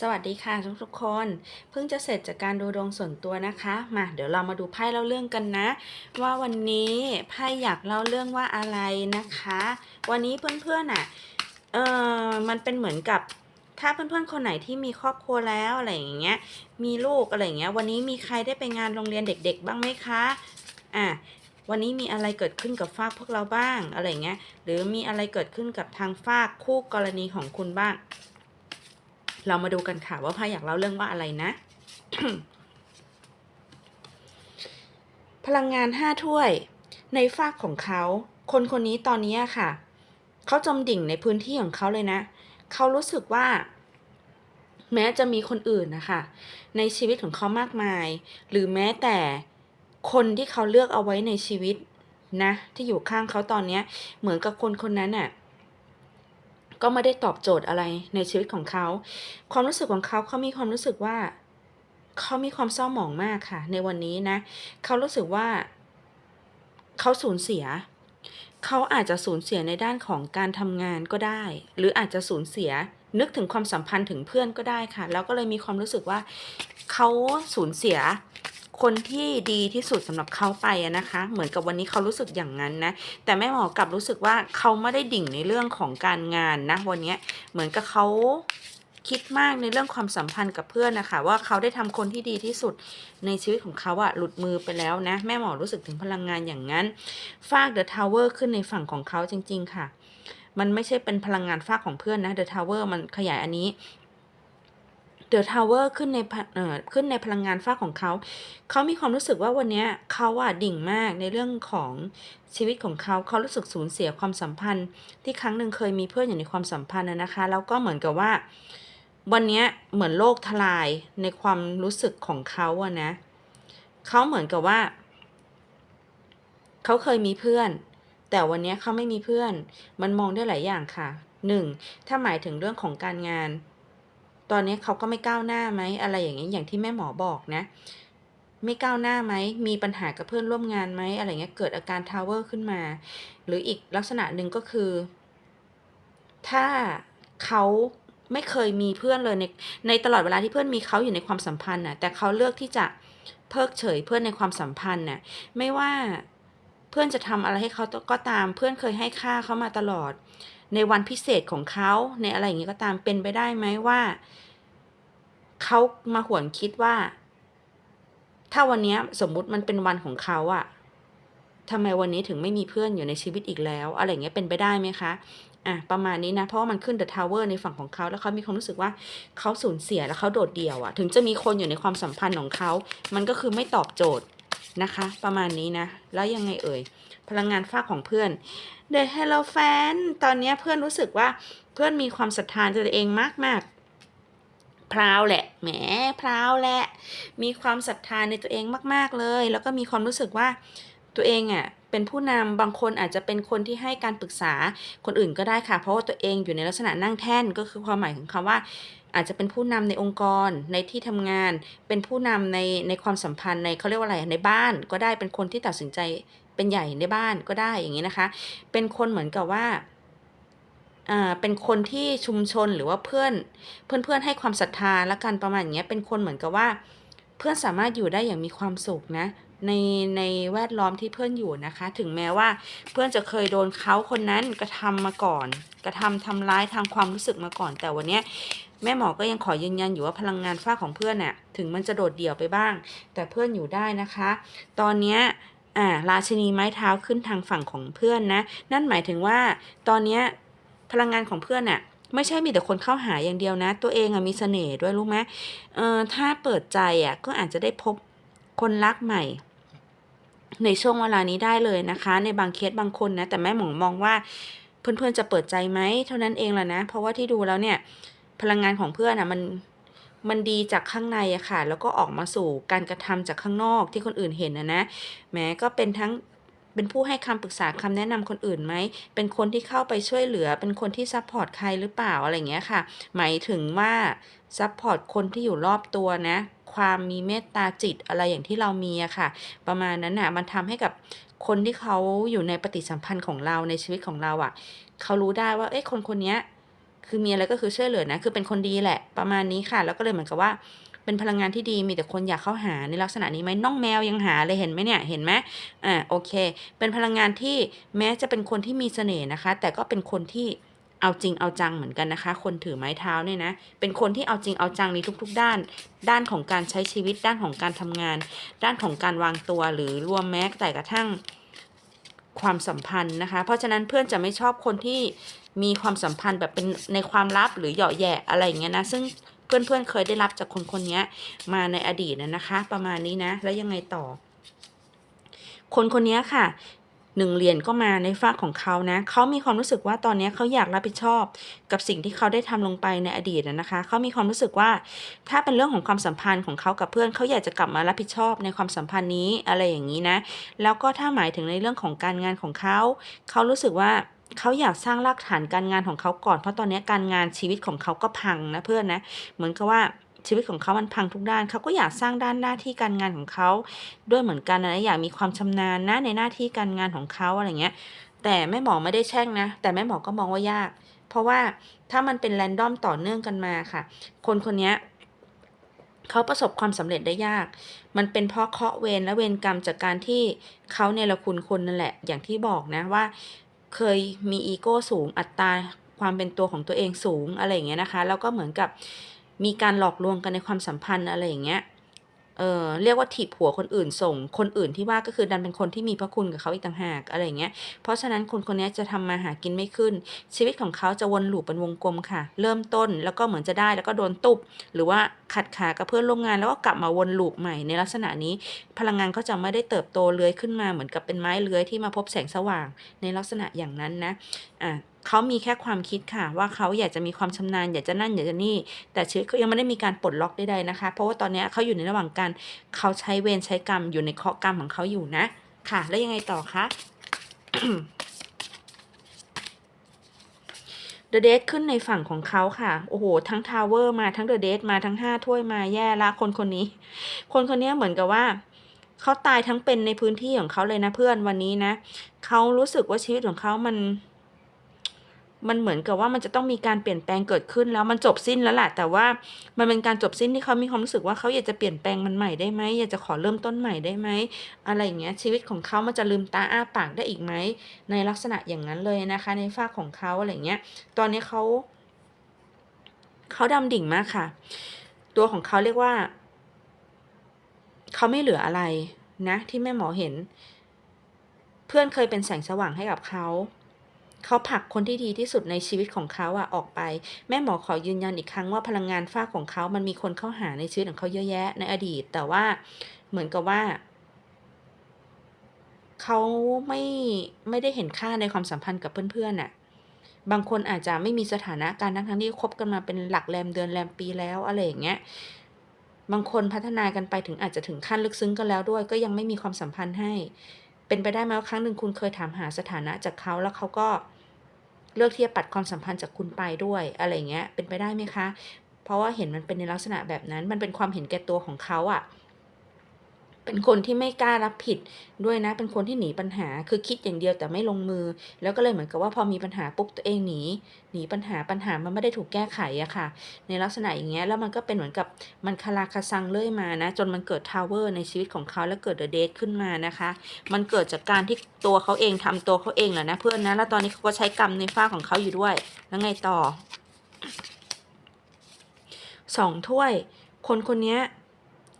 สวัสดีค่ะทุกทุกๆคน เพิ่งจะเสร็จจากการดูดวงส่วนตัวนะคะ มาเดี๋ยวเรามาดูไพ่เล่าเรื่องกันนะ ว่าวันนี้ไพ่อยากเล่าเรื่องว่าอะไรนะคะ วันนี้เพื่อนๆอะเออมันเป็นเหมือนกับถ้าเพื่อนๆคนไหนที่มีครอบครัวแล้วอะไรอย่างเงี้ยมีลูกอะไรอย่างเงี้ย วันนี้มีใครได้ไปงานโรงเรียนเด็ก ๆ บ้างไหมคะอะวันนี้มีอะไรเกิดขึ้นกับฝากพวกเราบ้างอะไรเงี้ยหรือมีอะไรเกิดขึ้นกับทางฝากคู่กรณีของคุณบ้าง เรามาดูกันค่ะว่าไพ่อยากเล่าเรื่องว่าอะไรนะ พลังงานห้าถ้วย ในฝากของเขา คนคนนี้ตอนนี้ค่ะ เขาจมดิ่งในพื้นที่ของเขาเลยนะ เขารู้สึกว่า แม้จะมีคนอื่นนะคะ ในชีวิตของเขามากมาย หรือแม้แต่คนที่เขาเลือกเอาไว้ในชีวิตนะ ที่อยู่ข้างเขาตอนนี้เหมือนกับคนคนนั้นน่ะ ก็ไม่ได้ตอบโจทย์อะไรในชีวิตของเขา ความรู้สึกของเขาเขามีความรู้สึกว่า เขามีความเศร้าหมองมากค่ะ ในวันนี้นะ เขารู้สึกว่า เขาสูญเสีย เขาอาจจะสูญเสียในด้านของการทำงานก็ได้ หรืออาจจะสูญเสียนึกถึงความสัมพันธ์ถึงเพื่อนก็ได้ค่ะ แล้วก็เลยมีความรู้สึกว่า เขาสูญเสีย คนที่ดีที่สุดสำหรับเขาไปอะนะคะ เหมือนกับวันนี้เขารู้สึกอย่างนั้นนะ แต่แม่หมอกลับรู้สึกว่าเขาไม่ได้ดิ่งในเรื่องของการงานนะวันนี้เหมือนกับเขาคิดมากในเรื่องความสัมพันธ์กับเพื่อนนะคะ ว่าเขาได้ทำคนที่ดีที่สุดในชีวิตของเขาอะหลุดมือไปแล้วนะ แม่หมอรู้สึกถึงพลังงานอย่างนั้น ฟากเดอะทาวเวอร์ขึ้นในฝั่งของเขาจริง ๆ ค่ะ มันไม่ใช่เป็นพลังงานฟากของเพื่อนนะเดอะทาวเวอร์มันขยายอันนี้ เดอะทาวเวอร์ขึ้นในพะเอ่อขึ้นในพลังงานฟ้าของเขา เขามีความรู้สึกว่าวันนี้เขาอะดิ่งมากในเรื่องของชีวิตของเขา เขารู้สึกสูญเสียความสัมพันธ์ ที่ครั้งหนึ่งเคยมีเพื่อนอยู่ในความสัมพันธ์นะคะ แล้วก็เหมือนกับว่า วันนี้เหมือนโลกทลายในความรู้สึกของเขาอะนะ เขาเหมือนกับว่า เขาเคยมีเพื่อน แต่วันนี้เขาไม่มีเพื่อน มันมองได้หลายอย่างค่ะหนึ่งถ้าหมายถึงเรื่องของการงาน ตอนนี้เขาก็ไม่ก้าวหน้าไหมอะไรอย่างเงี้ยอย่างที่แม่หมอบอกนะ ไม่ก้าวหน้าไหมมีปัญหากับเพื่อนร่วมงานไหมอะไรเงี้ยเกิดอาการทาวเวอร์ขึ้นมา หรืออีกลักษณะหนึ่งก็คือ ถ้าเขาไม่เคยมีเพื่อนเลยในในตลอดเวลาที่เพื่อนมีเขาอยู่ในความสัมพันธ์น่ะแต่เขาเลือกที่จะเพิกเฉยเพื่อนในความสัมพันธ์น่ะไม่ว่าเพื่อนจะทำอะไรให้เขาก็ตาม เพื่อนเคยให้ค่าเขามาตลอด ในวันพิเศษของเขาในอะไรอย่างนี้ก็ตามเป็นไปได้ไหมว่าเขามาหวนคิดว่า ถ้าวันนี้สมมุติมันเป็นวันของเขาอะทำไมวันนี้ถึงไม่มีเพื่อนอยู่ในชีวิตอีกแล้ว อะไรอย่างเงี้ยเป็นไปได้ไหมคะอะประมาณนี้นะ เพราะว่ามันขึ้น The Tower ในฝั่งของเขา แล้วเขามีความรู้สึกว่าเขาสูญเสียแล้วเขาโดดเดี่ยวอะถึงจะมีคนอยู่ในความสัมพันธ์ของเขา มันก็คือไม่ตอบโจทย์นะคะ ประมาณนี้นะ แล้วยังไงเอ่ย พลังงานฝากของเพื่อน The Hello Fan ตอนนี้เพื่อนรู้สึกว่าเพื่อนมีความศรัทธาตัวเองมากๆพราวแหละ แหมพราวแหละ มีความศรัทธาในตัวเองมาก ๆเลย แล้วก็มีความรู้สึกว่าตัวเองอะเป็นผู้นำบางคนอาจจะเป็นคนที่ให้การปรึกษาคนอื่นก็ได้ค่ะ เพราะว่าตัวเองอยู่ในลักษณะนั่งแท่นก็คือความหมายของคำว่าอาจจะเป็นผู้นำในองค์กรในที่ทำงาน เป็นผู้นำในในความสัมพันธ์ในเขาเรียกว่าอะไรในบ้านก็ได้เป็นคนที่ตัดสินใจ เป็นใหญ่ในบ้านก็ได้อย่างนี้นะคะ เป็นคนเหมือนกับว่าอ่าเป็นคนที่ชุมชนหรือว่าเพื่อนเพื่อนๆให้ความศรัทธาและกันประมาณอย่างเงี้ยเป็นคนเหมือนกับว่า เพื่อนสามารถอยู่ได้อย่างมีความสุขนะในในแวดล้อมที่เพื่อนอยู่นะคะ ถึงแม้ว่าเพื่อนจะเคยโดนเขาคนนั้นกระทำมาก่อน กระทำทำร้ายทางความรู้สึกมาก่อน แต่วันนี้แม่หมอก็ยังขอยืนยันอยู่ว่าพลังงานฝ้าของเพื่อนน่ะถึงมันจะโดดเดี่ยวไปบ้าง แต่เพื่อนอยู่ได้นะคะ ตอนเนี้ย อ่าราชินีไม้เท้าขึ้นทางฝั่งของเพื่อนนะ นั่นหมายถึงว่า ตอนเนี้ยพลังงานของเพื่อนน่ะไม่ใช่มีแต่คนเข้าหาอย่างเดียวนะ ตัวเองอะมีเสน่ห์ด้วยรู้ไหมเออถ้าเปิดใจอะก็อาจจะได้พบคนรักใหม่ ในช่วงเวลานี้ได้เลยนะคะ ในบางเคสบางคนนะ แต่แม่หมองมองว่าเพื่อนๆจะเปิดใจไหมเท่านั้นเองแหละนะ เพราะว่าที่ดูแล้วเนี่ย พลังงานของเพื่อนอะมัน มันดีจากข้างในอะค่ะ แล้วก็ออกมาสู่การกระทำจากข้างนอกที่คนอื่นเห็นนะนะแม้ก็เป็นทั้งเป็นผู้ให้คำปรึกษาคำแนะนำคนอื่นไหม เป็นคนที่เข้าไปช่วยเหลือ เป็นคนที่ซัพพอร์ตใครหรือเปล่าอะไรเงี้ยค่ะ หมายถึงว่าซัพพอร์ตคนที่อยู่รอบตัวนะ ความมีเมตตาจิตอะไรอย่างที่เรามีอะค่ะ ประมาณนั้นน่ะมันทำให้กับคนที่เขาอยู่ในปฏิสัมพันธ์ของเราในชีวิตของเราอะเขารู้ได้ว่า เอ้ยคนคนเนี้ย คือมีอะไรก็คือช่วยเหลือนะ คือเป็นคนดีแหละ ประมาณนี้ค่ะ แล้วก็เลยเหมือนกับว่า เป็นพลังงานที่ดี มีแต่คนอยากเข้าหาในลักษณะนี้ไหมน้องแมวยังหาเลยเห็นไหมเนี่ย เห็นไหมอ่า โอเค เป็นพลังงานที่แม้จะเป็นคนที่มีเสน่ห์นะคะ แต่ก็เป็นคนที่เอาจริงเอาจังเหมือนกันนะคะ คนถือไม้เท้าเนี่ยนะ เป็นคนที่เอาจริงเอาจังในทุก ๆ ด้าน ด้านของการใช้ชีวิต ด้านของการทำงาน ด้านของการวางตัว หรือรวมแม้แต่กระทั่งความสัมพันธ์นะคะ เพราะฉะนั้นเพื่อนจะไม่ชอบคนที่ มีความสัมพันธ์แบบเป็นในความลับหรือเหยาะแย่อะไรอย่างเงี้ยนะ ซึ่งเพื่อนๆเคยได้รับจากคนคนนี้มาในอดีตนะนะคะ ประมาณนี้นะ แล้วยังไงต่อ คนคนนี้ค่ะหนึ่งเหรียญก็มาในฝากของเขานะ เขามีความรู้สึกว่าตอนนี้เขาอยากรับผิดชอบ กับสิ่งที่เขาได้ทำลงไปในอดีตนะคะ เขามีความรู้สึกว่า ถ้าเป็นเรื่องของความสัมพันธ์ของเขากับเพื่อนเขาอยากจะกลับมารับผิดชอบในความสัมพันธ์นี้อะไรอย่างนี้นะ แล้วก็ถ้าหมายถึงในเรื่องของการงานของเขา เขารู้สึกว่า เขาอยากสร้างรากฐานการงานของเขาก่อนเพราะตอนนี้การงานชีวิตของเขาก็พังนะเพื่อนนะเหมือนกับว่าชีวิตของเขามันพังทุกด้าน เขาก็อยากสร้างด้านหน้าที่การงานของเขา ด้วยเหมือนกันนะ อยากมีความชำนาญนะในหน้าที่การงานของเขาอะไรเงี้ย แต่แม่หมอไม่ได้แช่งนะ แต่แม่หมอก็มองว่ายาก เพราะว่าถ้ามันเป็นแรนดอมต่อเนื่องกันมาค่ะ คนคนนี้เขาประสบความสำเร็จได้ยาก มันเป็นเพราะเคาะเวรและเวรกรรมจากการที่เขาเนี่ยละคุณคนนั่นแหละ อย่างที่บอกนะว่า เคยมีอีโก้สูงอัตราความเป็นตัวของตัวเองสูงอะไรอย่างเงี้ยนะคะ แล้วก็เหมือนกับมีการหลอกลวงกันในความสัมพันธ์อะไรอย่างเงี้ย เออเรียกว่าถีบหัวคนอื่นส่ง คนอื่นที่ว่าก็คือดันเป็นคนที่มีพระคุณกับเขาอีกต่างหากอะไรเงี้ย เพราะฉะนั้นคนคนนี้จะทำมาหากินไม่ขึ้น ชีวิตของเขาจะวนลูปเป็นวงกลมค่ะ เริ่มต้นแล้วก็เหมือนจะได้แล้วก็โดนตุบหรือว่าขัดขากับเพื่อนร่วมงาน แล้วก็กลับมาวนลูปใหม่ในลักษณะนี้ พลังงานก็จะไม่ได้เติบโตเลื้อยขึ้นมาเหมือนกับเป็นไม้เลื้อยที่มาพบแสงสว่างในลักษณะอย่างนั้นนะอะ เขามีแค่ความคิดค่ะ ว่าเขาอยากจะมีความชำนาญอยากจะนั่นอยากจะนี่ แต่ชีวิตเขายังไม่ได้มีการปลดล็อกใดๆนะคะ เพราะว่าตอนนี้เขาอยู่ในระหว่างการเขาใช้เวรใช้กรรมอยู่ในเคราะห์กรรมของเขาอยู่นะ ค่ะ แล้วยังไงต่อคะเดอะเดทขึ้นในฝั่งของเขาค่ะ โอ้โห ทั้งทาวเวอร์มาทั้งเดอะเดทมาทั้งห้าถ้วยมาแย่ละคนคนนี้ คนคนนี้เหมือนกับว่าเขาตายทั้งเป็นในพื้นที่ของเขาเลยนะเพื่อนวันนี้นะเขารู้สึกว่าชีวิตของเขามัน มันเหมือนกับว่ามันจะต้องมีการเปลี่ยนแปลงเกิดขึ้นแล้วมันจบสิ้นแล้วแหละแต่ว่ามันเป็นการจบสิ้นที่เขามีความรู้สึกว่าเขาอยากจะเปลี่ยนแปลงมันใหม่ได้ไหมอยากจะขอเริ่มต้นใหม่ได้ไหมอะไรอย่างเงี้ยชีวิตของเขามันจะลืมตาอ้าปากได้อีกไหมในลักษณะอย่างนั้นเลยนะคะ ในฝ้าของเขาอะไรเงี้ย ตอนนี้เขาเขาดำดิ่งมากค่ะ ตัวของเขาเรียกว่า เขาไม่เหลืออะไรนะ ที่แม่หมอเห็น เพื่อนเคยเป็นแสงสว่างให้กับเขา เขาผลักคนที่ดีที่สุดในชีวิตของเขาอะออกไป แม่หมอขอยืนยันอีกครั้งว่าพลังงานฝ้าของเขา มันมีคนเข้าหาในชีวิตของเขาเยอะแยะในอดีต แต่ว่าเหมือนกับว่า เขาไม่ไม่ได้เห็นค่าในความสัมพันธ์กับเพื่อนๆน่ะ บางคนอาจจะไม่มีสถานะการทั้งทั้งที่คบกันมาเป็นหลักแรมเดือนแรมปีแล้วอะไรอย่างเงี้ยบางคนพัฒนากันไปถึงอาจจะถึงขั้นลึกซึ้งกันแล้วด้วย ก็ยังไม่มีความสัมพันธ์ให้ เป็นไปได้ไหมว่าครั้งหนึ่งคุณเคยถามหาสถานะจากเขาแล้วเขาก็เลือกที่จะปัดความสัมพันธ์จากคุณไปด้วยอะไรเงี้ยเป็นไปได้ไหมคะ เพราะว่าเห็นมันเป็นในลักษณะแบบนั้น มันเป็นความเห็นแก่ตัวของเขาอะ่ะ เป็นคนที่ไม่กล้ารับผิดด้วยนะ เป็นคนที่หนีปัญหา คือคิดอย่างเดียวแต่ไม่ลงมือ แล้วก็เลยเหมือนกับว่าพอมีปัญหาปุ๊บตัวเองหนี หนีปัญหาปัญหามันไม่ได้ถูกแก้ไขอะค่ะ ในลักษณะอย่างเงี้ย แล้วมันก็เป็นเหมือนกับมันคาราคาซังเลื่อยมานะ จนมันเกิดทาวเวอร์ในชีวิตของเขาแล้วเกิดเดอะเดทขึ้นมานะคะ มันเกิดจากการที่ตัวเขาเองทำตัวเขาเองแหละนะเพื่อนนะ แล้วตอนนี้เขาก็ใช้กรรมในฝ้าของเขาอยู่ด้วย แล้วไงต่อสองถ้วย คนคนนี้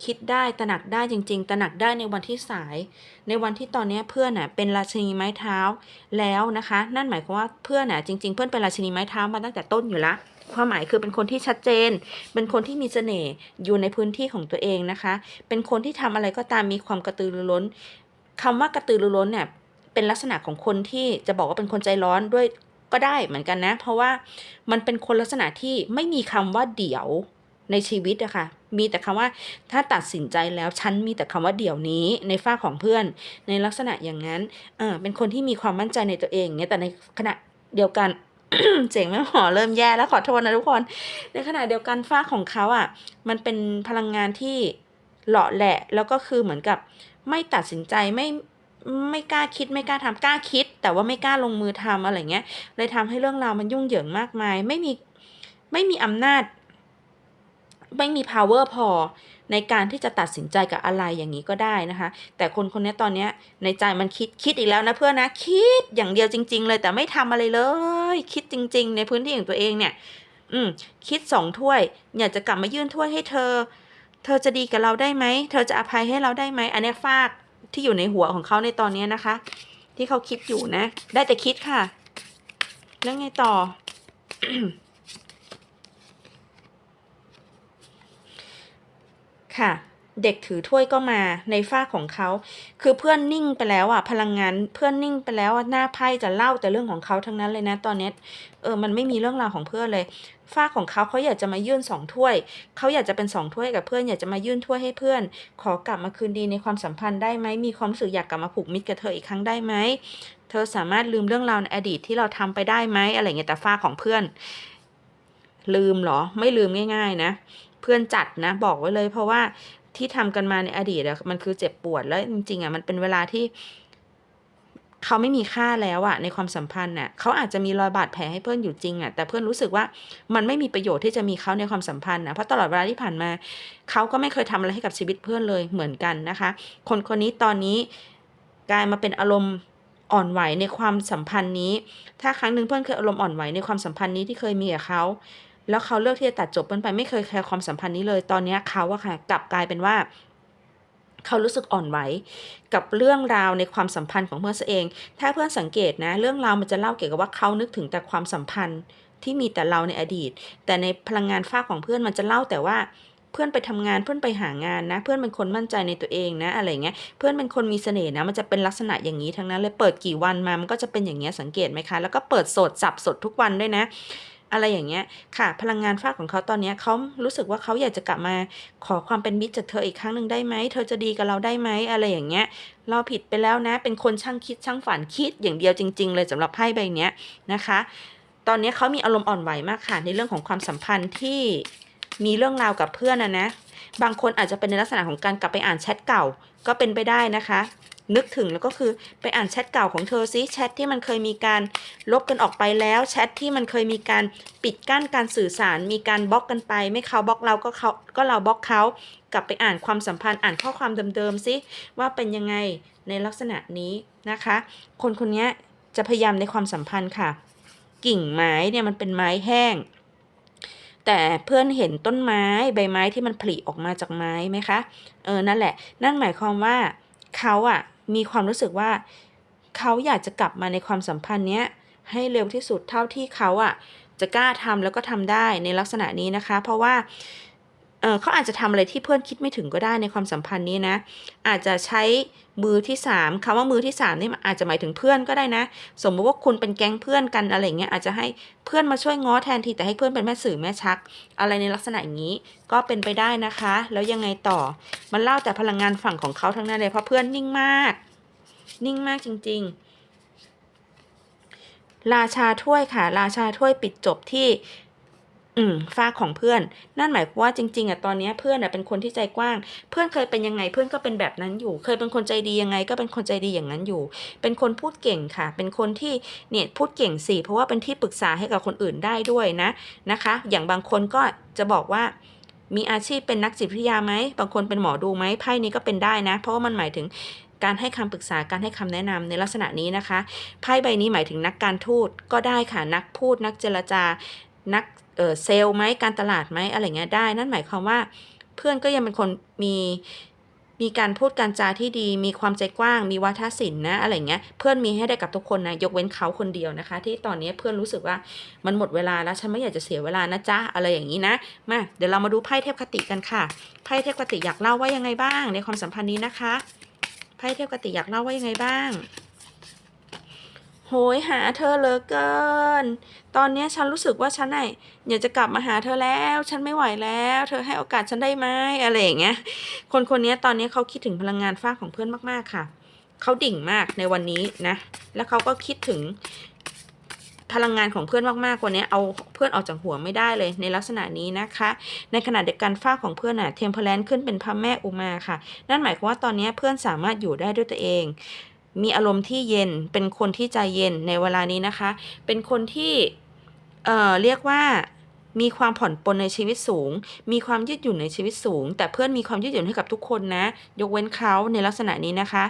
คิดได้ตระหนักได้จริง ๆ ตระหนักได้ในวันที่สาย ในวันที่ตอนนี้เพื่อนน่ะเป็นราชินีไม้เท้าแล้วนะคะ นั่นหมายความว่าเพื่อนน่ะจริง ๆ เพื่อนเป็นราชินีไม้เท้ามาตั้งแต่ต้นอยู่ละความหมายคือเป็นคนที่ชัดเจน เป็นคนที่มีเสน่ห์อยู่ในพื้นที่ของตัวเองนะคะ เป็นคนที่ทำอะไรก็ตามมีความกระตือรือร้นคำว่ากระตือรือร้นเนี่ยเป็นลักษณะของคนที่จะบอกว่าเป็นคนใจร้อนด้วยก็ได้เหมือนกันนะ เพราะว่ามันเป็นคนลักษณะที่ไม่มีคำว่าเดี๋ยว ในชีวิตอะค่ะมีแต่คำว่าถ้าตัดสินใจแล้วฉันมีแต่คำว่าเดี๋ยวนี้ในฝ้าของเพื่อน ในลักษณะอย่างนั้นเออเป็นคนที่มีความมั่นใจในตัวเองเนี่ยแต่ในขณะเดียวกันเจ๋งแม่หอเริ่มแย่แล้วขอโทษนะทุกคน ในขณะเดียวกันฝ้าของเขาอะ มันเป็นพลังงานที่เหลาะแหละ แล้วก็คือเหมือนกับไม่ตัดสินใจไม่ไม่กล้าคิดไม่กล้าทำกล้าคิด แต่ว่าไม่กล้าลงมือทำอะไรเงี้ยเลยทำให้เรื่องราวมันยุ่งเหยิงมากมาย ไม่มีไม่มีอำนาจ ไม่มี power พอ ในการที่จะตัดสินใจกับอะไรอย่างนี้ก็ได้นะคะ แต่คนคนนี้ตอนนี้ในใจมันคิดคิดอีกแล้วนะเพื่อนนะ คิดอย่างเดียวจริง ๆ เลยแต่ไม่ทำอะไรเลย คิดจริง ๆ ในพื้นที่ของตัวเองเนี่ย อืมคิดสองถ้วย อยากจะกลับมายื่นถ้วยให้เธอ เธอจะดีกับเราได้ไหมเธอจะอภัยให้เราได้ไหมอันเนี้ฟากที่อยู่ในหัวของเขาในตอนนี้นะคะ ที่เขาคิดอยู่นะ ได้แต่คิดค่ะ แล้วไงต่อ ค่ะ เด็กถือถ้วยก็มาในฝ้าของเขา คือเพื่อนนิ่งไปแล้วอะ พลังงานเพื่อนนิ่งไปแล้วหน้าไพ่จะเล่าแต่เรื่องของเขาทั้งนั้นเลยนะตอนนี้เออมันไม่มีเรื่องราวของเพื่อนเลยฝ้าของเขาเขาอยากจะมายื่นสองถ้วย เขาอยากจะเป็นสองถ้วยกับเพื่อนอยากจะมายื่นถ้วยให้เพื่อน ขอกลับมาคืนดีในความสัมพันธ์ได้ไหมมีความรู้สึกอยากกลับมาผูกมิตรกับเธออีกครั้งได้ไหมเธอสามารถลืมเรื่องราวในอดีตที่เราทำไปได้ไหมอะไรเงี้ยแต่ฝ้าของเพื่อน ลืมเหรอไม่ลืมง่าย ๆ นะ พื่อนจัดนะ บอกไว้เลย เพราะว่าที่ทำกันมาในอดีตอะมันคือเจ็บปวดแล้วจริงๆอะมันเป็นเวลาที่เขาไม่มีค่าแล้วอะในความสัมพันธ์น่ะเขาอาจจะมีรอยบาดแผลให้เพื่อนอยู่จริงอะแต่เพื่อนรู้สึกว่ามันไม่มีประโยชน์ที่จะมีเขาในความสัมพันธ์นะเพราะตลอดเวลาที่ผ่านมาเขาก็ไม่เคยทำอะไรให้กับชีวิตเพื่อนเลยเหมือนกันนะคะ คนคนนี้ตอนนี้กลายมาเป็นอารมณ์อ่อนไหวในความสัมพันธ์นี้ ถ้าครั้งหนึ่งเพื่อนเคยอารมณ์อ่อนไหวในความสัมพันธ์นี้ที่เคยมีกับเขา แล้วเขาเลือกที่จะตัดจบเพื่อนไปไม่เคยแคร์ความสัมพันธ์นี้เลย ตอนนี้เขาอะค่ะกลับกลายเป็นว่า เขารู้สึกอ่อนไหวกับเรื่องราวในความสัมพันธ์ของเพื่อนเอง ถ้าเพื่อนสังเกตนะ เรื่องราวมันจะเล่าเกี่ยวกับว่าเขานึกถึงแต่ความสัมพันธ์ที่มีแต่เราในอดีต แต่ในพลังงานฝ้าของเพื่อนมันจะเล่าแต่ว่าเพื่อนไปทำงานเพื่อนไปหางานนะ เพื่อนเป็นคนมั่นใจในตัวเองนะ อะไรเงี้ยเพื่อนเป็นคนมีเสน่ห์นะ มันจะเป็นลักษณะอย่างนี้ทั้งนั้นเลยเปิดกี่วันมามันก็จะเป็นอย่างเงี้ยสังเกตไหมคะ แล้วก็เปิดสดสับสดทุกวันด้วยนะ อะไรอย่างเงี้ยค่ะ พลังงานฝ้ากของเขาตอนเนี้ยเขารู้สึกว่าเขาอยากจะกลับมาขอความเป็นมิตรจากเธออีกครั้งหนึ่งได้ไหมเธอจะดีกับเราได้ไหมอะไรอย่างเงี้ยเราผิดไปแล้วนะ เป็นคนช่างคิดช่างฝันคิดอย่างเดียวจริง ๆ เลยสำหรับไพ่ใบเนี้ยนะคะ ตอนนี้เขามีอารมณ์อ่อนไหวมากค่ะในเรื่องของความสัมพันธ์ที่มีเรื่องราวกับเพื่อนนะนะ บางคนอาจจะเป็นในลักษณะของการกลับไปอ่านแชทเก่าก็เป็นไปได้นะคะ นึกถึงแล้วก็คือไปอ่านแชทเก่าของเธอซิแชทที่มันเคยมีการลบกันออกไปแล้วแชทที่มันเคยมีการปิดกั้นการสื่อสาร มีการบล็อกกันไป ไม่เขาบล็อกเราก็เขาก็เราบล็อกเขากลับไปอ่านความสัมพันธ์อ่านข้อความเดิมๆซิว่าเป็นยังไงในลักษณะนี้นะคะ คนคนนี้จะพยายามในความสัมพันธ์ค่ะ กิ่งไม้เนี่ยมันเป็นไม้แห้ง แต่เพื่อนเห็นต้นไม้ใบไม้ที่มันผลิออกมาจากไม้ไหมคะเออนั่นแหละ นั่นหมายความว่าเขาอะ มีความรู้สึกว่า เขาอยากจะกลับมาในความสัมพันธ์เนี้ยให้เร็วที่สุดเท่าที่เขาอะจะกล้าทำแล้วก็ทำได้ในลักษณะนี้นะคะ เพราะว่า เเขาอาจจะทำอะไรที่เพื่อนคิดไม่ถึงก็ได้ในความสัมพันธ์นี้นะ อาจจะใช้มือที่สามคำว่ามือที่สามนี่อาจจะหมายถึงเพื่อนก็ได้นะ สมมติว่าคุณเป็นแก๊งเพื่อนกันอะไรเงี้ยอาจจะให้เพื่อนมาช่วยง้อแทนทีแต่ให้เพื่อนเป็นแม่สื่อแม่ชัก อะไรในลักษณะอย่างนี้ก็เป็นไปได้นะคะ แล้วยังไงต่อ มันเล่าแต่พลังงานฝั่งของเขาทั้งนั้นเลยเพราะเพื่อนนิ่งมาก นิ่งมากจริง ๆ ราชาถ้วยค่ะ ราชาถ้วยปิดจบที่ อืมฝ้าของเพื่อน นั่นหมายความว่าจริง ๆอะตอนนี้เพื่อนอะเป็นคนที่ใจกว้าง เพื่อนเคยเป็นยังไงเพื่อนก็เป็นแบบนั้นอยู่ เคยเป็นคนใจดียังไงก็เป็นคนใจดีอย่างนั้นอยู่ เป็นคนพูดเก่งค่ะ เป็นคนที่เนี่ยพูดเก่งสิเพราะว่าเป็นที่ปรึกษาให้กับคนอื่นได้ด้วยนะนะคะ อย่างบางคนก็จะบอกว่ามีอาชีพเป็นนักจิตวิทยาไหม บางคนเป็นหมอดูไหม ไพ่นี้ก็เป็นได้นะ เพราะว่ามันหมายถึงการให้คำปรึกษา การให้คำแนะนำในลักษณะนี้นะคะ ไพ่ใบนี้หมายถึงนักการทูตก็ได้ค่ะ นักพูด นักเจรจา นัก เออเซลล์ไหมการตลาดไหมอะไรเงี้ยได้ นั่นหมายความว่า เพื่อนก็ยังเป็นคนมีมีการพูดการจาที่ดี มีความใจกว้าง มีวาทศิลป์นะอะไรเงี้ย เพื่อนมีให้ได้กับทุกคนนะ ยกเว้นเขาคนเดียวนะคะ ที่ตอนนี้เพื่อนรู้สึกว่ามันหมดเวลาแล้วฉันไม่อยากจะเสียเวลานะจ๊ะอะไรอย่างนี้นะ มาเดี๋ยวเรามาดูไพ่เทพคติกันค่ะ ไพ่เทพคติอยากเล่าว่ายังไงบ้าง ในความสัมพันธ์นี้นะคะ ไพ่เทพคติอยากเล่าว่ายังไงบ้าง โหยหาเธอเหลือเกิน ตอนนี้ฉันรู้สึกว่าฉันน่ะอยากจะกลับมาหาเธอแล้ว ฉันไม่ไหวแล้ว เธอให้โอกาสฉันได้ไหมอะไรอย่างเงี้ย คนคนนี้ตอนนี้เขาคิดถึงพลังงานฟ้าของเพื่อนมากๆค่ะ เขาดิ่งมากในวันนี้นะ แล้วเขาก็คิดถึงพลังงานของเพื่อนมากๆ วันนี้เอาเพื่อนออกจากหัวไม่ได้เลยในลักษณะนี้นะคะ ในขณะเดียวกันฟ้าของเพื่อนน่ะเทมเพลนขึ้นเป็นพระแม่อุมาค่ะ นั่นหมายความว่าตอนนี้เพื่อนสามารถอยู่ได้ด้วยตัวเอง มีอารมณ์ที่เย็น เป็นคนที่ใจเย็นในเวลานี้นะคะ เป็นคนที่เอ่อเรียกว่ามีความผ่อนปลนในชีวิตสูง มีความยืดหยุ่นในชีวิตสูง แต่เพื่อนมีความยืดหยุ่นให้กับทุกคนนะ ยกเว้นเขาในลักษณะนี้นะคะ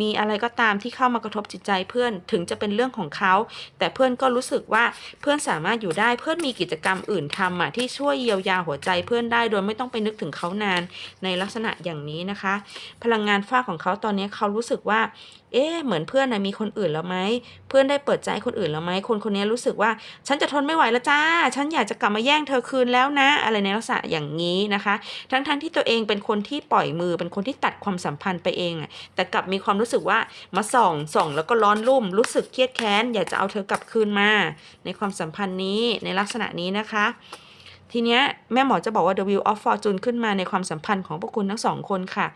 มีอะไรก็ตามที่เข้ามากระทบจิตใจเพื่อนถึงจะเป็นเรื่องของเขา แต่เพื่อนก็รู้สึกว่าเพื่อนสามารถอยู่ได้ เพื่อนมีกิจกรรมอื่นทำอะที่ช่วยเยียวยาหัวใจเพื่อนได้โดยไม่ต้องไปนึกถึงเขานานในลักษณะอย่างนี้นะคะ พลังงานฝ้าของเขาตอนนี้เขารู้สึกว่า เอ๊ะเหมือนเพื่อนนะมีคนอื่นแล้วไหมเพื่อนได้เปิดใจคนอื่นแล้วไหมคนคนนี้รู้สึกว่า ฉันจะทนไม่ไหวแล้วจ้า ฉันอยากจะกลับมาแย่งเธอคืนแล้วนะ อะไรในลักษณะอย่างนี้นะคะ ทั้งๆทที่ตัวเองเป็นคนที่ปล่อยมือเป็นคนที่ตัดความสัมพันธ์ไปเองอะแต่กลับมีความรู้สึกว่ามาส่องส่องแล้วก็ร้อนรุ่ม รู้สึกเครียดแค้นอยากจะเอาเธอกลับคืนมา ในความสัมพันธ์นี้ในลักษณะนี้นะคะทีเนี้ยแม่หมอจะบอกว่า The Wheel of Fortune ขึ้นมาในความสัมพันธ์ของพวกคุณทั้งสองคนค่ะ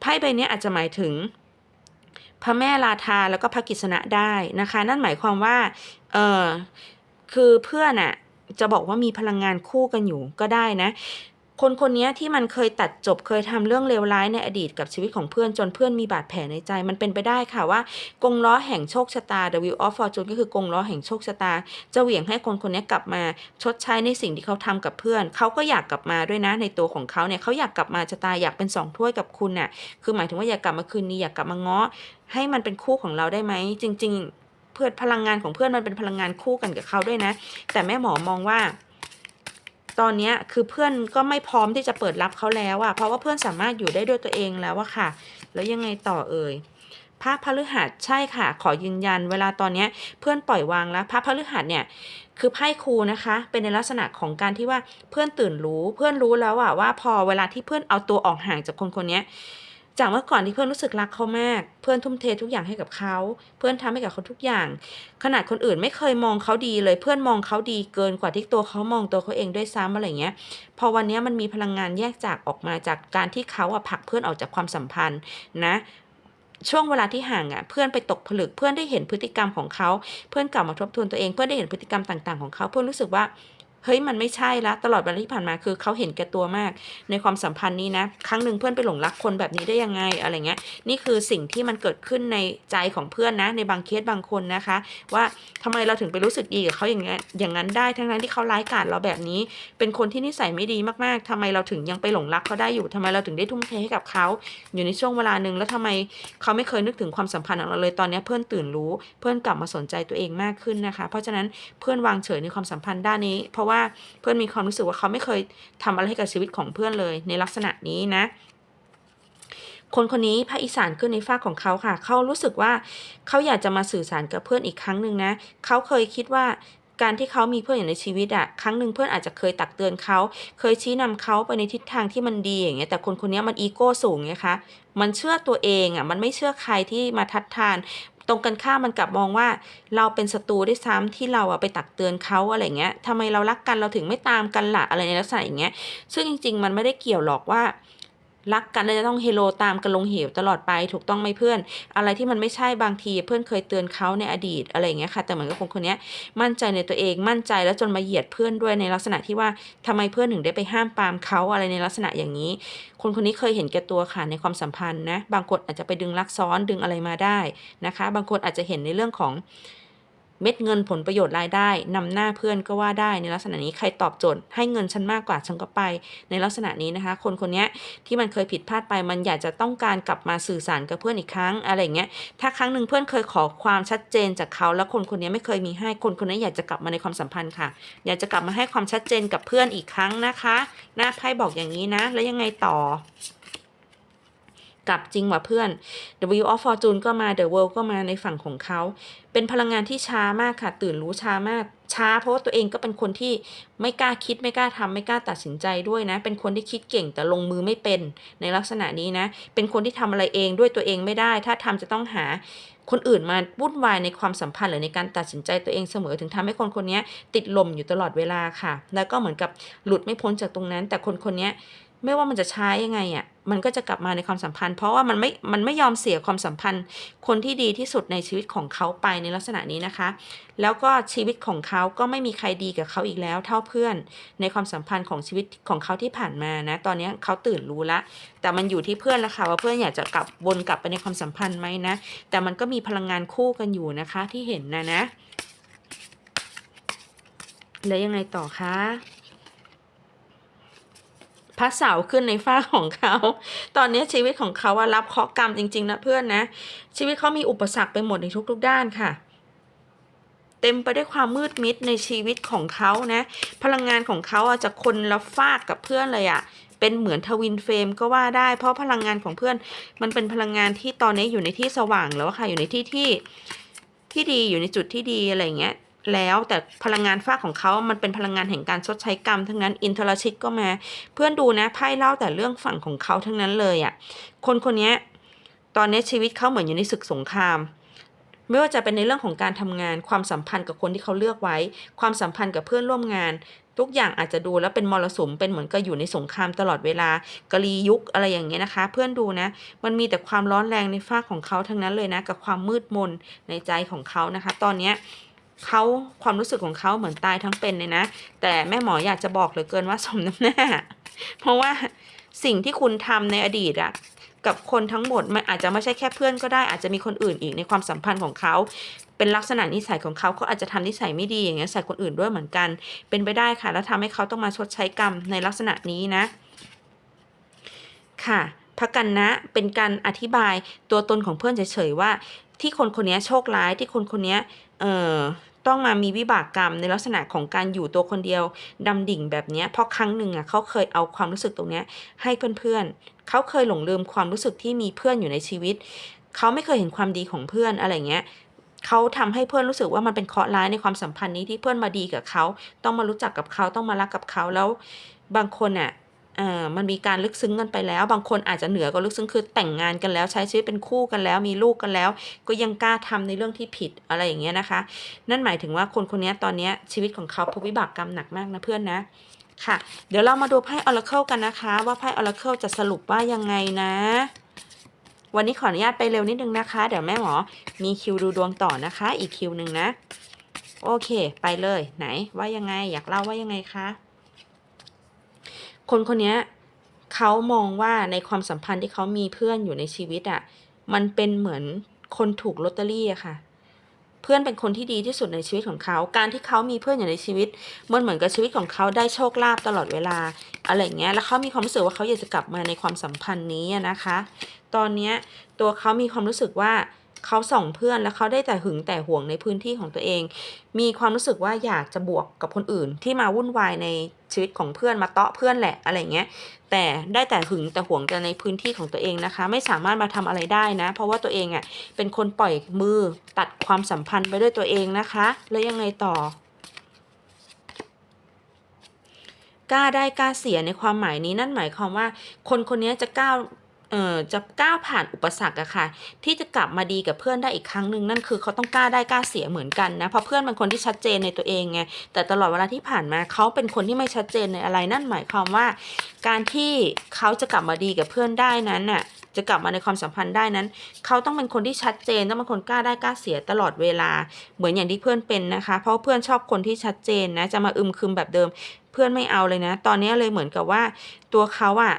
ไพ่ใบเนี้ยอาจจะหมายถึง พระแม่ราธาแล้วก็พระกิษณะได้นะคะ นั่นหมายความว่าเออคือเพื่อนอะจะบอกว่ามีพลังงานคู่กันอยู่ก็ได้นะคนคนนี้ที่มันเคยตัดจบเคยทำเรื่องเลวร้ายในอดีตกับชีวิตของเพื่อนจนเพื่อนมีบาดแผลในใจ มันเป็นไปได้ค่ะว่ากงล้อแห่งโชคชะตา The Wheel of Fortune ก็คือกงล้อแห่งโชคชะตา จะเหวี่ยงให้คนคนนี้กลับมาชดใช้ในสิ่งที่เขาทำกับเพื่อน เขาก็อยากกลับมาด้วยนะในตัวของเขาเนี่ยเขาอยากกลับมาชะตาอยากเป็นสองถ้วยกับคุณน่ะคือหมายถึงว่าอยากกลับมาคืนนี้อยากกลับมาง้อ ให้มันเป็นคู่ของเราได้ไหม จริง ๆ เพื่อนพลังงานของเพื่อนมันเป็นพลังงานคู่กันกับเขาด้วยนะ แต่แม่หมอมองว่า ตอนนี้คือเพื่อนก็ไม่พร้อมที่จะเปิดรับเขาแล้วอะเพราะว่าเพื่อนสามารถอยู่ได้ด้วยตัวเองแล้วอะค่ะ แล้วยังไงต่อเอ่ยพระพฤหัสใช่ค่ะ ขอยืนยัน เวลาตอนนี้เพื่อนปล่อยวางแล้วพระพฤหัสเนี่ยคือไพ่ครูนะคะ เป็นในลักษณะของการที่ว่าเพื่อนตื่นรู้ เพื่อนรู้แล้วอะว่าพอเวลาที่เพื่อนเอาตัวออกห่างจากคนคนนี้ จากเมื่อก่อนที่เพื่อนรู้สึกรักเขามาก เพื่อนทุ่มเททุกอย่างให้กับเขา เพื่อนทำให้กับเขาทุกอย่าง ขนาดคนอื่นไม่เคยมองเขาดีเลย เพื่อนมองเขาดีเกินกว่าที่ตัวเขามองตัวเขาเองด้วยซ้ำอะไรเงี้ย พอวันนี้มันมีพลังงานแยกจากออกมาจากการที่เขาอะผลักเพื่อนออกจากความสัมพันธ์นะช่วงเวลาที่ห่างอะเพื่อนไปตกผลึกเพื่อนได้เห็นพฤติกรรมของเขา เพื่อนกลับมาทบทวนตัวเองเพื่อนได้เห็นพฤติกรรมต่าง ๆของเขา เพื่อนรู้สึกว่า เฮ้ยมันไม่ใช่ละตลอดเวลาที่ผ่านมาคือเขาเห็นแก่ตัวมาก ในความสัมพันธ์นี้นะ ครั้งหนึ่งเพื่อนไปหลงรักคนแบบนี้ได้ยังไงอะไรเงี้ยนี่คือสิ่งที่มันเกิดขึ้นในใจของเพื่อนนะ ในบางเคสบางคนนะคะ ว่าทำไมเราถึงไปรู้สึกดีกับเขาอย่างเงี้ยอย่างนั้นได้ทั้งนั้นที่เขาร้ายกาจเราแบบนี้ เป็นคนที่นิสัยไม่ดีมากๆทำไมเราถึงยังไปหลงรักเขาได้อยู่ทำไมเราถึงได้ทุ่มเทให้กับเขาอยู่ในช่วงเวลาหนึ่งแล้วทำไมเขาไม่เคยนึกถึงความสัมพันธ์ของเราเลยตอนนี้เพื่อนตื่นรู้ เพื่อนกลับมาสนใจตัวเองมากขึ้นนะคะ เพราะฉะนั้นเพื่อนวางเฉยในความสัมพันธ์ด้านนี้เพราะว่าเพื่อนมีความรู้สึกว่าเขาไม่เคยทำอะไรให้กับชีวิตของเพื่อนเลย ในลักษณะนี้นะ คนคนนี้ภาคอีสานขึ้นในฝ้าของเขาค่ะ เขารู้สึกว่าเขาอยากจะมาสื่อสารกับเพื่อนอีกครั้งหนึ่งนะ เขาเคยคิดว่าการที่เขามีเพื่อนอยู่ในชีวิตอะครั้งหนึ่งเพื่อนอาจจะเคยตักเตือนเขา เคยชี้นำเขาไปในทิศทางที่มันดีอย่างเงี้ยแต่คนคนนี้มันอีโก้สูงไงคะมันเชื่อตัวเองอะมันไม่เชื่อใครที่มาทัดทาน ตรงกันข้ามมันกลับมองว่าเราเป็นศัตรูด้วยซ้ำที่เราอะไปตักเตือนเขาอะไรเงี้ยทำไมเรารักกันเราถึงไม่ตามกันล่ะอะไรในลักษณะอย่างเงี้ย ซึ่งจริง ๆ มันไม่ได้เกี่ยวหรอกว่า รักกันแล้วจะต้องเฮโลตามกันลงเหวตลอดไปถูกต้องไหมเพื่อน อะไรที่มันไม่ใช่บางทีเพื่อนเคยเตือนเขาในอดีตอะไรอย่างเงี้ยค่ะ แต่เหมือนกับคนคนนี้มั่นใจในตัวเองมั่นใจแล้วจนมาเหยียดเพื่อนด้วยในลักษณะที่ว่าทำไมเพื่อนถึงได้ไปห้ามปามเขาอะไรในลักษณะอย่างนี้ คนคนนี้เคยเห็นแก่ตัวค่ะในความสัมพันธ์นะบางคนอาจจะไปดึงลักซ้อนดึงอะไรมาได้นะคะ บางคนอาจจะเห็นในเรื่องของ เม็ดเงินผลประโยชน์รายได้นำหน้าเพื่อนก็ว่าได้ในลักษณะนี้ใครตอบโจทย์ให้เงินฉันมากกว่าฉันก็ไป ในลักษณะนี้นะคะ คนคนนี้ที่มันเคยผิดพลาดไปมันอยากจะต้องการกลับมาสื่อสารกับเพื่อนอีกครั้งอะไรเงี้ยถ้าครั้งหนึ่งเพื่อนเคยขอความชัดเจนจากเขาแล้วคนคนนี้ไม่เคยมีให้คนคนนี้อยากจะกลับมาในความสัมพันธ์ค่ะ อยากจะกลับมาให้ความชัดเจนกับเพื่อนอีกครั้งนะคะหน้าไพ่บอกอย่างนี้นะ แล้วยังไงต่อ กลับจริงว่ะเพื่อน The Wheel of Fortune ก็มา The World ก็มาในฝั่งของเขา เป็นพลังงานที่ช้ามากค่ะ ตื่นรู้ช้ามาก ช้าเพราะว่าตัวเองก็เป็นคนที่ไม่กล้าคิดไม่กล้าทำไม่กล้าตัดสินใจด้วยนะ เป็นคนที่คิดเก่งแต่ลงมือไม่เป็นในลักษณะนี้นะ เป็นคนที่ทำอะไรเองด้วยตัวเองไม่ได้ ถ้าทำจะต้องหาคนอื่นมาวุ่นวายในความสัมพันธ์หรือในการตัดสินใจตัวเองเสมอถึงทำให้คนคนนี้ติดลมอยู่ตลอดเวลาค่ะ แล้วก็เหมือนกับหลุดไม่พ้นจากตรงนั้น แต่คนคนนี้ ไม่ว่ามันจะช้ายังไงอะมันก็จะกลับมาในความสัมพันธ์ เพราะว่ามันไม่ มันไม่ยอมเสียความสัมพันธ์ คนที่ดีที่สุดในชีวิตของเขาไปในลักษณะนี้นะคะ แล้วก็ชีวิตของเขาก็ไม่มีใครดีกับเขาอีกแล้ว เท่าเพื่อน ในความสัมพันธ์ของชีวิตของเขาที่ผ่านมานะ ตอนนี้เขาตื่นรู้ละ แต่มันอยู่ที่เพื่อนละค่ะว่าเพื่อนอยากจะกลับวนกลับไปในความสัมพันธ์ไหมนะ แต่มันก็มีพลังงานคู่กันอยู่นะคะที่เห็นนะนะ แล้วยังไงต่อคะ พระเสาขึ้นในฝ้าของเขา ตอนนี้ชีวิตของเขาว่ารับเคราะห์กรรมจริง ๆ นะเพื่อนนะ ชีวิตเขามีอุปสรรคไปหมดในทุก ๆ ด้านค่ะ เต็มไปด้วยความมืดมิดในชีวิตของเขานะ พลังงานของเขาอะจะคนละฟากกับเพื่อนเลยอะเป็นเหมือนทวินเฟรมก็ว่าได้ เพราะพลังงานของเพื่อน มันเป็นพลังงานที่ตอนนี้อยู่ในที่สว่างแล้วอค่ะอยู่ในที่ที่ที่ดีอยู่ในจุดที่ดีอะไรอย่างเงี้ย แล้วแต่พลังงานฝ้ากของเขามันเป็นพลังงานแห่งการชดใช้กรรม ทั้งนั้นอินทรชิตก็มา เพื่อนดูนะไพ่เล่าแต่เรื่องฝั่งของเขาทั้งนั้นเลยอะ่ะคนคนนี้ตอนนี้ชีวิตเขาเหมือนอยู่ในศึกสงคราม ไม่ว่าจะเป็นในเรื่องของการทำงานความสัมพันธ์กับคนที่เขาเลือกไว้ ความสัมพันธ์กับเพื่อนร่วมงาน ทุกอย่างอาจจะดูแล้วเป็นมรสุมเป็นเหมือนกับอยู่ในสงครามตลอดเวลากะลียุคอะไรอย่างเงี้ยนะคะ เพื่อนดูนะ มันมีแต่ความร้อนแรงในฝ้าของเขาทั้งนั้นเลยนะ กับความมืดมนในใจของเขานะคะ ตอนเนี้ย เขาความรู้สึกของเขาเหมือนตายทั้งเป็นเลยนะ แต่แม่หมออยากจะบอกเหลือเกินว่าสมน้ำหน้า เพราะว่าสิ่งที่คุณทำในอดีตอะกับคนทั้งหมดมันอาจจะไม่ใช่แค่เพื่อนก็ได้อาจจะมีคนอื่นอีกในความสัมพันธ์ของเขาเป็นลักษณะนิสัยของเขาเขาอาจจะทำนิสัยไม่ดีอย่างเงี้ยใส่คนอื่นด้วยเหมือนกัน เป็นไปได้ค่ะ แล้วทำให้เขาต้องมาชดใช้กรรมในลักษณะนี้นะ ค่ะพระกันนะเป็นการอธิบายตัวตนของเพื่อนเฉยๆว่า ที่คนคนนี้โชคร้ายที่คนคนนี้เอ่อ ต้องมามีวิบากกรรมในลักษณะของการอยู่ตัวคนเดียวดำดิ่งแบบนี้เพราะครั้งหนึ่งอะเขาเคยเอาความรู้สึกตรงนี้ให้เพื่อนๆเขาเคยหลงลืมความรู้สึกที่มีเพื่อนอยู่ในชีวิตเขาไม่เคยเห็นความดีของเพื่อนอะไรเงี้ยเขาทำให้เพื่อนรู้สึกว่ามันเป็นเคราะห์ร้ายในความสัมพันธ์นี้ที่เพื่อนมาดีกับเขา ต้องมารู้จักกับเขาต้องมารักกับเขาแล้ว บางคนอะ อ่อมันมีการลึกซึ้งกันไปแล้ว บางคนอาจจะเหนือกว่าลึกซึ้งคือแต่งงานกันแล้วใช้ชีวิตเป็นคู่กันแล้ว มีลูกกันแล้ว ก็ยังกล้าทำในเรื่องที่ผิดอะไรอย่างเงี้ยนะคะ นั่นหมายถึงว่าคนคนนี้ตอนนี้ชีวิตของเขาพบวิบากกรรมหนักมากนะเพื่อนนะค่ะ เดี๋ยวเรามาดูไพ่ Oracle กันนะคะ ว่าไพ่ Oracle จะสรุปว่ายังไงนะ วันนี้ขออนุญาตไปเร็วนิดนึงนะคะ เดี๋ยวแม่หมอมีคิวดูดวงต่อนะคะ อีกคิวหนึ่งนะ โอเค ไปเลยไหนว่ายังไงอยากเล่าว่ายังไงคะ คนคนนี้เขามองว่าในความสัมพันธ์ที่เขามีเพื่อนอยู่ในชีวิตอะ่ะ มันเป็นเหมือนคนถูกลอตเตอรี่อะค่ะ เพื่อนเป็นคนที่ดีที่สุดในชีวิตของเขา การที่เขามีเพื่อนอยู่ในชีวิตมันเหมือนกับชีวิตของเขาได้โชคลาภตลอดเวลาอะไรเงี้ย แล้วเขามีความรู้สึกว่าเขาอยากจะกลับมาในความสัมพันธ์นี้นะคะ ตอนเนี้ยตัวเขามีความรู้สึกว่า เขาส่องเพื่อนแล้วเขาได้แต่หึงแต่ห่วงในพื้นที่ของตัวเอง มีความรู้สึกว่าอยากจะบวกกับคนอื่นที่มาวุ่นวายในชีวิตของเพื่อนมาเตาะเพื่อนแหละอะไรเงี้ย แต่ได้แต่หึงแต่ห่วงแต่ในพื้นที่ของตัวเองนะคะ ไม่สามารถมาทำอะไรได้นะ เพราะว่าตัวเองอะ่ะเป็นคนปล่อยมือตัดความสัมพันธ์ไปด้วยตัวเองนะคะ แล้วยังไงต่อกล้าได้กล้าเสียในความหมายนี้นั่นหมายความว่า คนคนนี้จะก้าว เอ่อจะกล้าผ่านอุปสรรคอะค่ะ ที่จะกลับมาดีกับเพื่อนได้อีกครั้งหนึ่งนั่นคือเขาต้องกล้าได้กล้าเสียเหมือนกันนะเพราะเพื่อนเป็นคนที่ชัดเจนในตัวเองไงแต่ตลอดเวลาที่ผ่านมาเขาเป็นคนที่ไม่ชัดเจนในอะไรนั่นหมายความว่า การที่เขาจะกลับมาดีกับเพื่อนได้นั้นน่ะจะกลับมาในความสัมพันธ์ได้นั้น เขาต้องเป็นคนที่ชัดเจนต้องเป็นคนกล้าได้กล้าเสียตลอดเวลา เหมือนอย่างที่เพื่อนเป็นนะคะ เพราะเพื่อนชอบคนที่ชัดเจนนะจะมาอึมครึมแบบเดิม เพื่อนไม่เอาเลยนะ ตอนนี้เลยเหมือนกับว่าตัวเขาอะ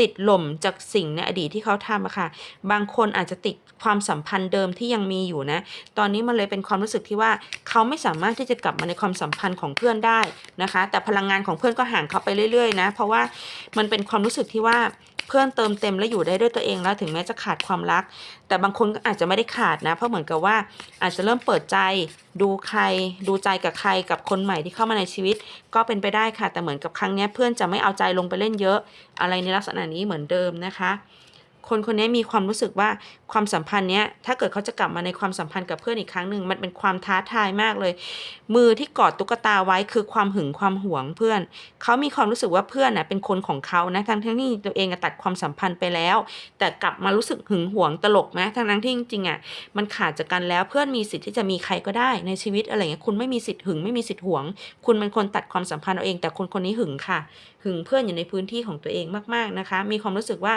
ติดหล่มจากสิ่งในอดีตที่เขาทำอะค่ะ บางคนอาจจะติดความสัมพันธ์เดิมที่ยังมีอยู่นะ ตอนนี้มันเลยเป็นความรู้สึกที่ว่าเขาไม่สามารถที่จะกลับมาในความสัมพันธ์ของเพื่อนได้นะคะ แต่พลังงานของเพื่อนก็ห่างเขาไปเรื่อยๆนะ เพราะว่ามันเป็นความรู้สึกที่ว่า เพื่อนเติมเต็มและอยู่ได้ด้วยตัวเองแล้วถึงแม้จะขาดความรัก แต่บางคนก็อาจจะไม่ได้ขาดนะ เพราะเหมือนกับว่าอาจจะเริ่มเปิดใจดูใคร ดูใจกับใครกับคนใหม่ที่เข้ามาในชีวิต ก็เป็นไปได้ค่ะ แต่เหมือนกับครั้งนี้เพื่อนจะไม่เอาใจลงไปเล่นเยอะ อะไรในลักษณะนี้เหมือนเดิมนะคะ คนคนนี้มีความรู้สึกว่าความสัมพันธ์เนี้ยถ้าเกิดเขาจะกลับมาในความสัมพันธ์กับเพื่อนอีกครั้งหนึ่งมันเป็นความท้าทายมากเลย มือที่กอดตุ๊กตาไว้คือความหึงความหวงเพื่อน เขามีความรู้สึกว่าเพื่อนน่ะเป็นคนของเขานะทั้งที่ตัวเองตัดความสัมพันธ์ไปแล้ว แต่กลับมารู้สึกหึงหวงตลกไหมทั้งนั้นที่จริงๆอะมันขาดจากกันแล้วเพื่อนมีสิทธิ์ที่จะมีใครก็ได้ในชีวิตอะไรเงี้ยคุณไม่มีสิทธิ์หึงไม่มีสิทธิ์หวง คุณเป็นคนตัดความสัมพันธ์เอาเอง แต่คนคนนี้หึงค่ะหึงเพื่อนอยู่ในพื้นที่ของตัวเองมากๆนะคะ มีความรู้สึกว่า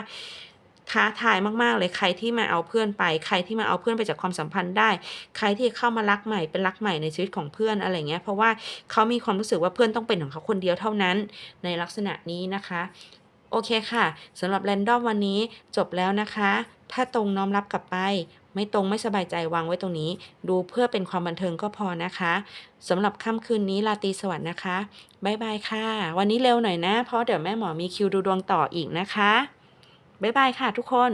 ท้าทายมากๆเลยใครที่มาเอาเพื่อนไป ใครที่มาเอาเพื่อนไปจากความสัมพันธ์ได้ ใครที่เข้ามารักใหม่เป็นรักใหม่ในชีวิตของเพื่อนอะไรเงี้ยเพราะว่าเขามีความรู้สึกว่าเพื่อนต้องเป็นของเขาคนเดียวเท่านั้น ในลักษณะนี้นะคะโอเคค่ะสำหรับแรนดอมวันนี้จบแล้วนะคะ ถ้าตรงน้อมรับกลับไป ไม่ตรงไม่สบายใจวางไว้ตรงนี้ ดูเพื่อเป็นความบันเทิงก็พอนะคะสำหรับค่ำคืนนี้ราตรีสวัสดิ์นะคะ บ๊ายบายค่ะ วันนี้เร็วหน่อยนะ เพราะเดี๋ยวแม่หมอมีคิวดูดวงต่ออีกนะคะ บ๊ายบายค่ะทุกคน